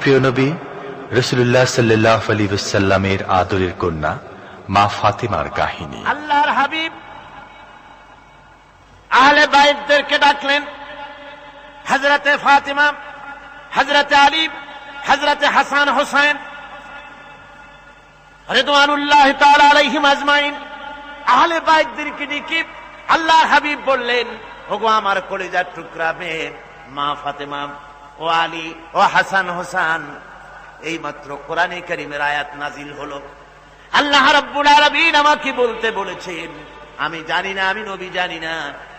প্রিয় নবী রসুল্লাহ সাল্লাহ আলী আদরের কন্যা, মা ফাতেমার কাহিনী। আল্লাহর হাবিব, আহলে ডাকলেন। হজরতে হজরতে আলী হজরতে হাসান হোসেন আলাইহিম আজমাইন। আহলে ডেকে আল্লাহর হাবিব বললেন আমার কলিজার টুকরা মেয়ে, মা ফাতেমা ও আলী, ও হাসান হোসান এই মাত্র কোরআনে কারিমের আয়াত নাজিল হলো। আল্লাহ রাব্বুল আলামিন আমাকে বলতে বলেছেন, আমি জানি না, আমি নবী জানি না,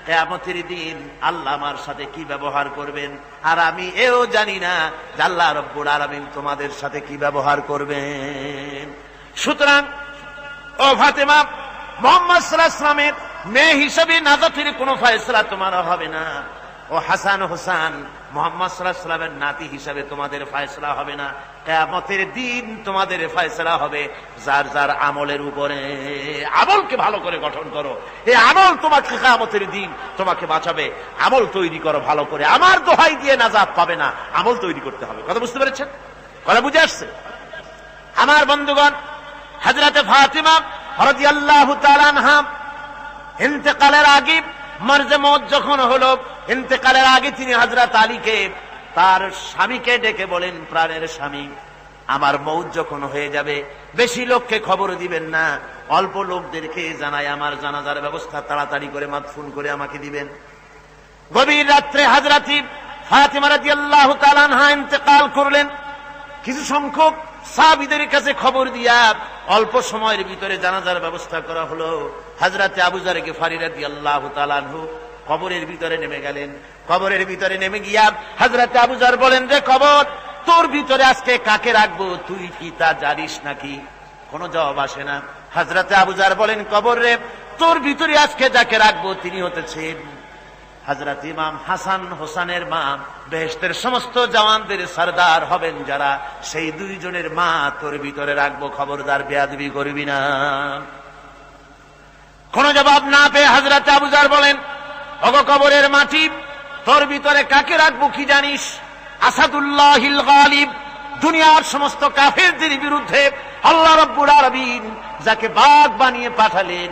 কেয়ামতের দিন আল্লাহ আমার সাথে কি ব্যবহার করবেন, আর আমি এও জানি না আল্লাহ রব্বুল আলামিন তোমাদের সাথে কি ব্যবহার করবেন। সুতরাং, ও ফাতেমা, মোহাম্মদ সাল্লামের মেয়ে হিসেবে নাজাতের কোনো ফয়সলা তোমার হবে না। ও হাসান হোসান মোহাম্মদ সাল্লাহ সাল্লামের নাতি হিসাবে তোমাদের ফয়সলা হবে না। কেয়ামতের দিন তোমাদের ফয়সলা হবে। যার যার আমলের উপরে আমলকে ভালো করে গঠন করো। এই আমল তোমাকে কেয়ামতের দিন তোমাকে বাঁচাবে। আমল তৈরি করো ভালো করে। আমার দোহাই দিয়ে নাজাব পাবে না। আমল তৈরি করতে হবে। কথা বুঝতে পেরেছেন? কথা বুঝে আসছে? আমার বন্ধুগণ হজরতে ফাতিমা হরদি আল্লাহ তালানহাম ইন্তেকালের আগে মর্জে মত যখন হলো, ইন্তেকালের আগে তিনি হজরত আলীকে তার স্বামীকে ডেকে বলেন, প্রাণের স্বামী, আমার মৌত যখন হয়ে যাবে, বেশি লোককে খবর দিবেন না, অল্প লোকদেরকে জানায় আমার জানাজার ব্যবস্থা তাড়াতাড়ি করে মাতফুন করে আমাকে দিবেন। গভীর রাত্রে হাজরাতি ফাতিমা রাদিয়াল্লাহু তাআলা আনহা ইন্তেকাল করলেন। কিছু সংখ্যক সাহাবিদের কাছে খবর দিয়া অল্প সময়ের ভিতরে জানাজার ব্যবস্থা করা হলো। হাজরাতে আবুজার গেফারি রাদিয়াল্লাহু তাআলা আনহু কবরের ভিতরে নেমে গেলেন। কবরের ভিতরে নেমে গিয়া হাজরাতে আবুজার বলেন, রে কবর, তোর ভিতরে আজকে কাকে রাখব? তুই কি তা জানিস নাকি? কোনো জবাব আসে না। হাজরাতে আবুজার বলেন, কবর রে, তোর ভিতরে আজকে যাকে রাখব তিনি হতেছেন হজরত ইমাম হাসান হোসানের মা বেহেস্তের সমস্ত জওয়ানদের সর্দার হবেন যারা। সেই দুইজনের মা তোর ভিতরে রাখব, খবরদার বেয়াদবি করবি না। কোন জবাব না পেয়ে হজরত আবুজার বলেন অগ কবরের মাটি, তোর ভিতরে কাকে রাখব কি জানিস? আসাদুল্লাহ গালিব, দুনিয়ার সমস্ত কাফেরদের বিরুদ্ধে আল্লাহ রব্বুর আরবিন যাকে বাঘ বানিয়ে পাঠালেন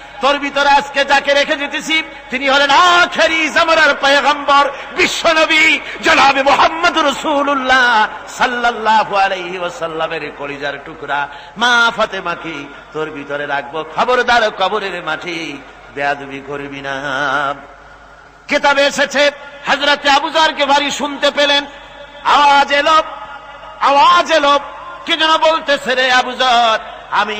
তোর ভিতরে আজকে যাকে রেখে যেতেছি, তিনি হলেন আখেরি জামানার পয়গম্বর বিশ্বনবী জনাবে মোহাম্মদ রসুল্লাহ সাল্লাল্লাহু আলাইহি ওয়াসাল্লামের কলিজার টুকরা। মা ফাতেমাকে তোর ভিতরে রাখব খবরদার কবরের মাটি। বেয়াদবি করবি না। কেতাবে এসেছে হজরতে আবুজারকে ভারী শুনতে পেলেন। আওয়াজ এলো আওয়াজ এলো। কে যেন বলতেছে রে আবুজার আমি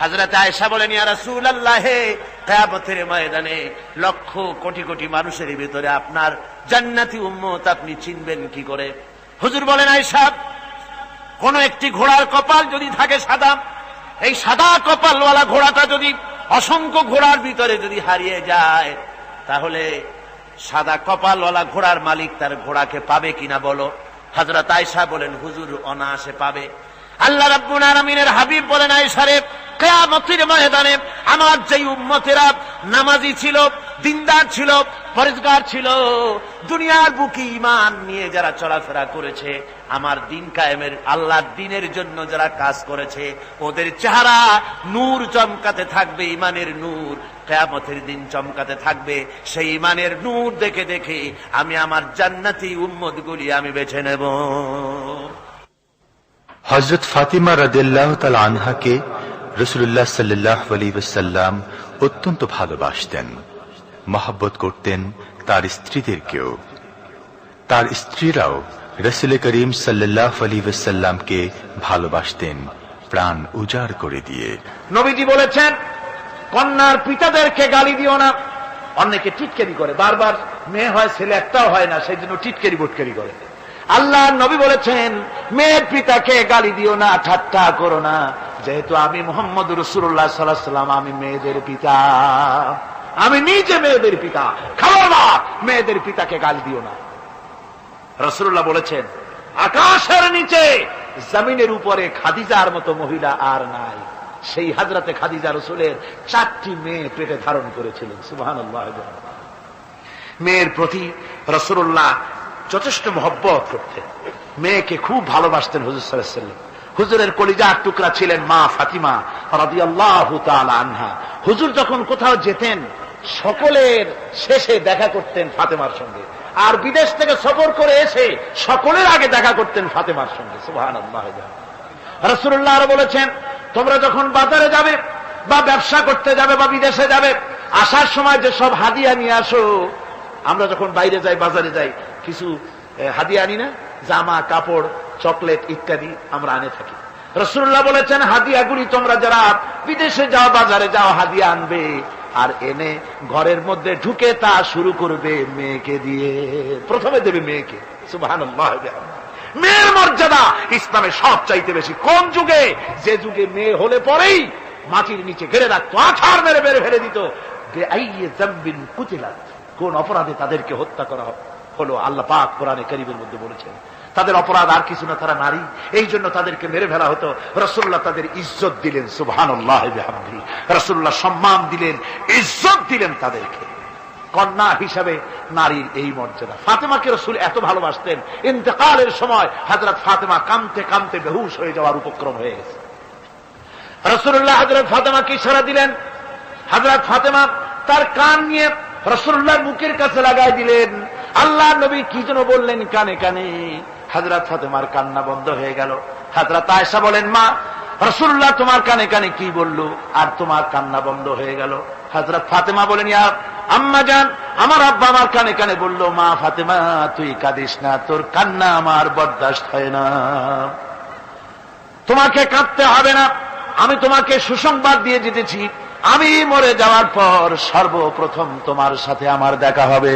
হাজরত আয়েশা বলেন ময়দানে লক্ষ কোটি কোটি মানুষের ভিতরে আপনার জান্নাতি উম্মত আপনি চিনবেন কি করে? হুজুর বলেন, আয়েশা, কোন একটি ঘোড়ার কপাল যদি থাকে সাদা, এই সাদা কপালওয়ালা ঘোড়াটা যদি অসংখ্য ঘোড়ার ভিতরে যদি হারিয়ে যায়, তাহলে সাদা কপালওয়ালা ঘোড়ার মালিক তার ঘোড়াকে পাবে কিনা বলো? হাজরত আয়সা বলেন, হুজুর অনায়াসে পাবে। আল্লাহ রাব্বুল আলামিনের হাবিব বলেন, আয়েশা রে কিয়ামতের ময়দানে আমার যেই উম্মতেরা নামাজি ছিল, দিনদার ছিল, পরিষ্কার ছিল, দুনিয়ার বুকে ইমান নিয়ে যারা চলাফেরা করেছে, আমার দিন কায়েমের, আল্লাহর দিনের জন্য যারা কাজ করেছে, ওদের চেহারা নূর চমকাতে থাকবে ইমানের নূর। কেয়ামতের দিন চমকাতে থাকবে, সেই ইমানের নূর দেখে দেখে আমি আমার জান্নাতি উম্মত গুলি আমি বেছে নেব। হজরত ফাতিমা রাদিল্লাহ তাল আনহাকে রসুল্লাহ সাল্লাহ আলী ওসাল্লাম অত্যন্ত ভালোবাসতেন, মহাব্বত করতেন তার স্ত্রীদেরকেও। তার স্ত্রীরাও রসুল করিম সাল্লাহ আলী ওসাল্লামকে ভালোবাসতেন, প্রাণ উজাড় করে দিয়ে। নবীজি বলেছেন, কন্যার পিতাদেরকে গালি দিও না অনেকে টিটকারি করে। বারবার মেয়ে হয়, ছেলে একটাও হয় না সেই জন্য টিটকারি বুটকারি করে। আল্লাহ নবী বলেছেন, মেয়ের পিতাকে গালি দিও না, ঠাট্টা করো না যেহেতু আমি মোহাম্মদ রসুল্লাহ সাল্লাহ সাল্লাম আমি মেয়েদের পিতা। আমি নিজে মেয়েদের পিতা। খাবার মেয়েদের পিতাকে গালি দিও না। রসুল্লাহ বলেছেন, আকাশের নিচে জমিনের উপরে খাদিজার মতো মহিলা আর নাই। সেই হাজরাতে খাদিজা রসুলের চারটি মেয়ে পেটে ধারণ করেছিলেন। সুবাহান মেয়ের প্রতি রসুল্লাহ যথেষ্ট মহব্বত করতেন। মেয়েকে খুব ভালোবাসতেন হুজুর সাল্লাম হুজুরের কলিজার টুকরা ছিলেন মা ফাতিমা রাদি আল্লাহ আনহা। হুজুর যখন কোথাও যেতেন, সকলের শেষে দেখা করতেন ফাতেমার সঙ্গে। আর বিদেশ থেকে সফর করে এসে সকলের আগে দেখা করতেন ফাতেমার সঙ্গে। রসুল্লাহ আরও বলেছেন, তোমরা যখন বাজারে যাবে বা ব্যবসা করতে যাবে বা বিদেশে যাবে, আসার সময় যে সব হাদিয়া নিয়ে আসো। আমরা যখন বাইরে যাই, বাজারে যাই, কিছু হাদিয়া আনি না? জামা, কাপড় চকলেট ইত্যাদি আমরা আনে থাকি। রসুল্লাহ বলেছেন, হাদিয়াগুলি তোমরা যারা বিদেশে যাও, বাজারে যাও, হাদিয়া আনবে। আর এনে ঘরের মধ্যে ঢুকে তা শুরু করবে মেয়েকে দিয়ে। প্রথমে দেবে মেয়েকে। মেয়ের মর্যাদা ইসলামে সব চাইতে বেশি। কোন যুগে? যে যুগে মেয়ে হলে পরেই মাটির নিচে ঘেরে রাখতো, আছাড় মেরে বেড়ে ফেলে দিত। কোন অপরাধে তাদেরকে হত্যা করা হলো, আল্লাহ পাক কোরআনে করিবের মধ্যে বলেছেন। তাদের অপরাধ আর কিছু না, তারা নারী। এই জন্য তাদেরকে মেরে ফেলা হতো। রসুল্লাহ তাদের ইজ্জত দিলেন সুবহান রসুল্লাহ সম্মান দিলেন, ইজ্জত দিলেন তাদেরকে। কন্যা হিসাবে নারীর এই মর্যাদা। ফাতেমাকে রসুল এত ভালোবাসতেন। ইন্তকালের সময় হাজরত ফাতেমা কামতে কামতে বেহুশ হয়ে যাওয়ার উপক্রম হয়ে গেছে। রসুল্লাহ হাজরত ফাতেমাকে ইশারা দিলেন। হাজরত ফাতেমা তার কান নিয়ে রসুল্লাহর মুখের কাছে লাগাই দিলেন। আল্লাহ নবী কি যেন বললেন কানে কানে। হাজরত ফাতেমার কান্না বন্ধ হয়ে গেল। হাজরত আয়সা বলেন, মা রসুল্লাহ তোমার কানে কানে কি বলল? আর তোমার কান্না বন্ধ হয়ে গেল। হাজরত ফাতেমা বলেন ইয়ার আম্মা যান আমার আব্বা আমার কানে কানে বলল, মা ফাতেমা, তুই কাঁদিস না, তোর কান্না আমার বরদাস্ত হয় না। তোমাকে কাঁদতে হবে না, আমি তোমাকে সুসংবাদ দিয়ে যেতেছি আমি মরে যাওয়ার পর সর্বপ্রথম তোমার সাথে আমার দেখা হবে।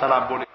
Salam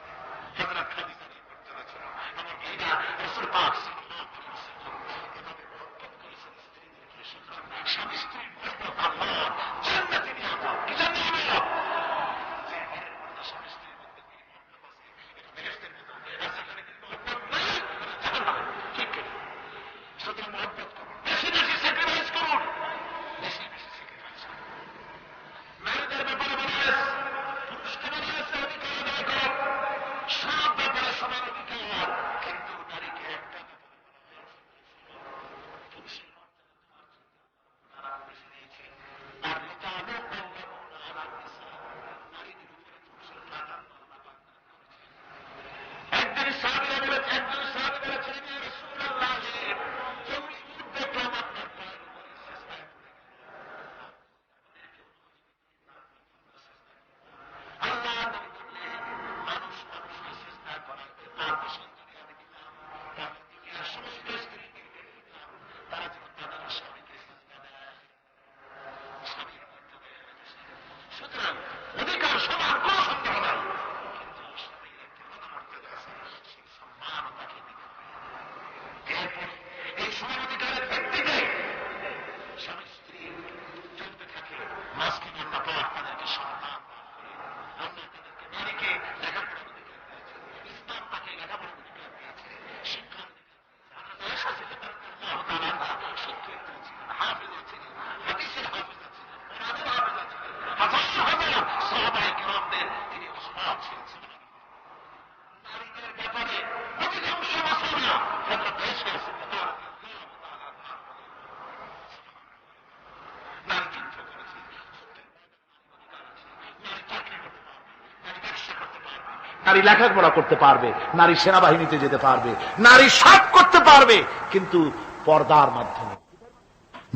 নারী লেখাপড়া করতে পারবে নারী সেনাবাহিনীতে যেতে পারবে নারী সব করতে পারবে কিন্তু পর্দার মাধ্যমে।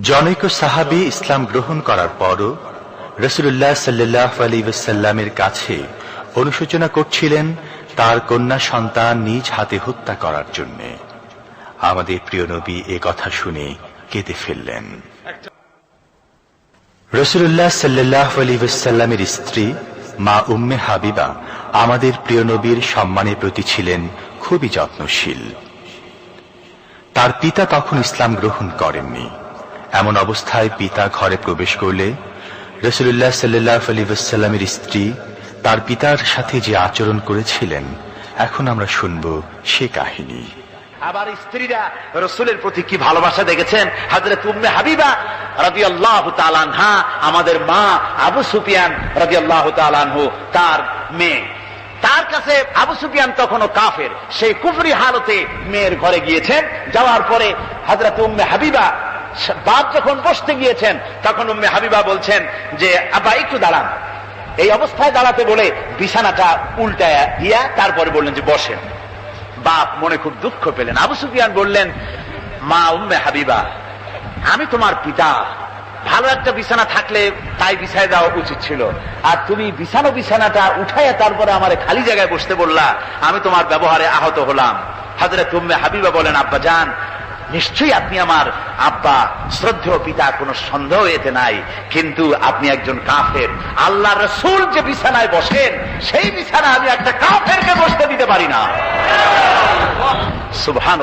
জনৈক সাহাবি ইসলাম গ্রহণ করার পরও রসুল্লাহ সাল্লাহ আলী সাল্লামের কাছে অনুশোচনা করছিলেন তার কন্যা সন্তান নিজ হাতে হত্যা করার জন্য। আমাদের প্রিয় নবী এ কথা শুনে কেঁদে ফেললেন। রসুল্লাহ সাল্লাহ আলী সাল্লামের স্ত্রী মা উম্মে হাবিবা আমাদের প্রিয় নবীর সম্মানের প্রতি ছিলেন খুবই যত্নশীল। তার পিতা তখন ইসলাম গ্রহণ করেননি। এমন অবস্থায় পিতা ঘরে প্রবেশ করলে রসুল্লাহ সাল্লাহ আলিবাসাল্লামের স্ত্রী তার পিতার সাথে যে আচরণ করেছিলেন, এখন আমরা শুনব সে কাহিনী। আবার স্ত্রীরা রসুলের প্রতি কি ভালোবাসা দেখেছেন? হাজরত উম্মে হাবিবা রাজি আল্লাহ তালানহা আমাদের মা আবু সুফিয়ান রাজি আল্লাহ তালানহু তার মেয়ে। তার কাছে আবু সুফিয়ান তখনও কাফের। সেই কুফরি হালতে মেয়ের ঘরে গিয়েছেন। যাওয়ার পরে হাজরত উম্মে হাবিবা বাপ যখন বসতে গিয়েছেন, তখন উম্মে হাবিবা বলছেন যে, আব্বা, একটু দাঁড়ান। এই অবস্থায় দাঁড়াতে বলে বিছানাটা উল্টায় দিয়া তারপরে বললেন যে, বসেন। বাপ মনে খুব দুঃখ পেলেন। আবু সুফিয়ান বললেন, মা উম্মে হাবিবা, আমি তোমার পিতা। ভালো একটা বিছানা থাকলে তাই বিছায় দেওয়া উচিত ছিল। আর তুমি বিছানো বিছানাটা উঠাইয়া তারপরে আমার খালি জায়গায় বসতে বললা, আমি তোমার ব্যবহারে আহত হলাম। হাজরে তুম্মে হাবিবা বলেন, আব্বা যান নিশ্চয়ই আপনি আমার আব্বা, শ্রদ্ধেয় পিতা, কোনো সন্দেহ এতে নাই। কিন্তু আপনি একজন কাফের। আল্লাহ রসুল যে বিছানায় বসেন, সেই বিছানা আমি একটা কাফেরকে বসতে দিতে পারি না। সুবহান